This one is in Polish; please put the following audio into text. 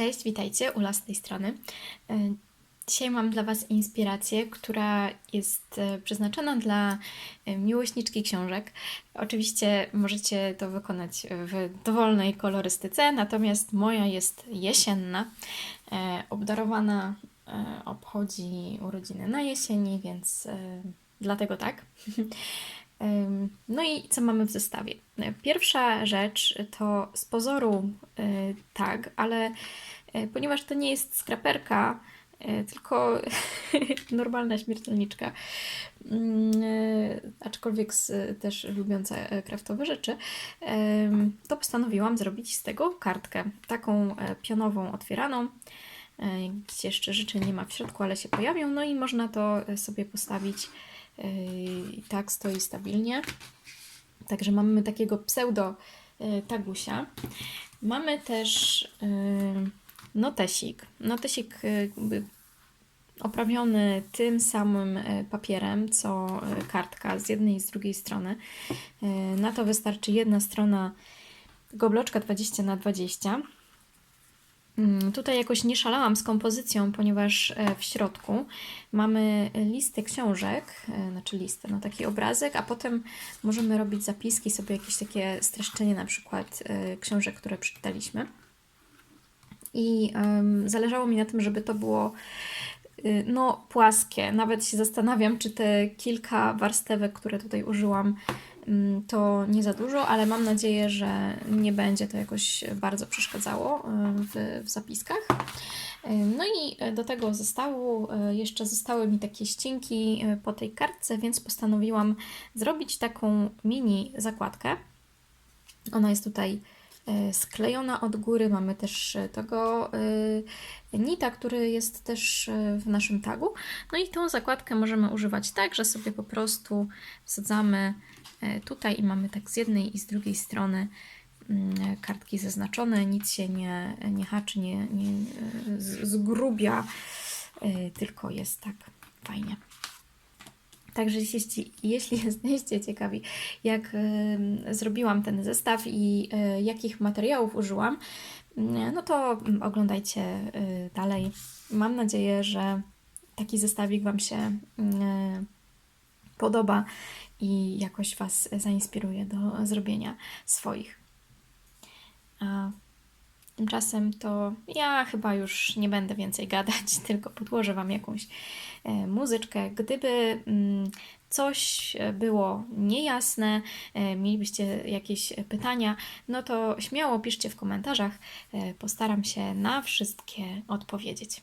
Cześć, witajcie, Ula z tej strony. E, Dzisiaj mam dla Was inspirację, która jest e, przeznaczona dla e, miłośniczki książek. Oczywiście możecie to wykonać w dowolnej kolorystyce, natomiast moja jest jesienna. Obdarowana obchodzi urodziny na jesieni, więc dlatego tak. No i co mamy w zestawie? Pierwsza rzecz to z pozoru y, tak, ale y, ponieważ to nie jest skraperka, tylko normalna śmiertelniczka, mm, aczkolwiek też lubiąca kraftowe rzeczy, to postanowiłam zrobić z tego kartkę, taką e, pionową, otwieraną, e, gdzie jeszcze życzeń nie ma w środku, ale się pojawią, no i można to e, sobie postawić i tak stoi stabilnie. Także mamy takiego pseudo yy, tagusia. Mamy też yy, notesik. Notesik yy, oprawiony tym samym yy, papierem, co yy, kartka z jednej i z drugiej strony. Yy, Na to wystarczy jedna strona tego bloczka 20 na 20 Mm, Tutaj jakoś nie szalałam z kompozycją, ponieważ e, w środku mamy listy książek, e, znaczy listy, no taki obrazek, a potem możemy robić zapiski, sobie jakieś takie streszczenie na przykład e, książek, które przeczytaliśmy. I zależało mi na tym, żeby to było no, płaskie. Nawet się zastanawiam, czy te kilka warstewek, które tutaj użyłam, mm, to nie za dużo, ale mam nadzieję, że nie będzie to jakoś bardzo przeszkadzało y, w, w zapiskach. Y, No i do tego zestawu y, jeszcze zostały mi takie ścinki y, po tej kartce, więc postanowiłam zrobić taką mini zakładkę. Ona jest tutaj sklejona od góry. Mamy też tego nita, który jest też w naszym tagu. No i tą zakładkę możemy używać tak, że sobie po prostu wsadzamy tutaj i mamy tak z jednej i z drugiej strony mm, kartki zaznaczone, nic się nie, nie haczy, nie, nie e, zgrubia, e, tylko jest tak fajnie. Także jeśli, jeśli jesteście ciekawi, jak zrobiłam ten zestaw i e, jakich materiałów użyłam, mm, no to oglądajcie e, dalej. Mam nadzieję, że taki zestawik Wam się mm, e, podoba i jakoś Was zainspiruje do zrobienia swoich. A Tymczasem to ja chyba już nie będę więcej gadać, tylko podłożę Wam jakąś e, muzyczkę. Gdyby mm, coś było niejasne, e, mielibyście jakieś pytania, no to śmiało piszcie w komentarzach. E, Postaram się na wszystkie odpowiedzieć.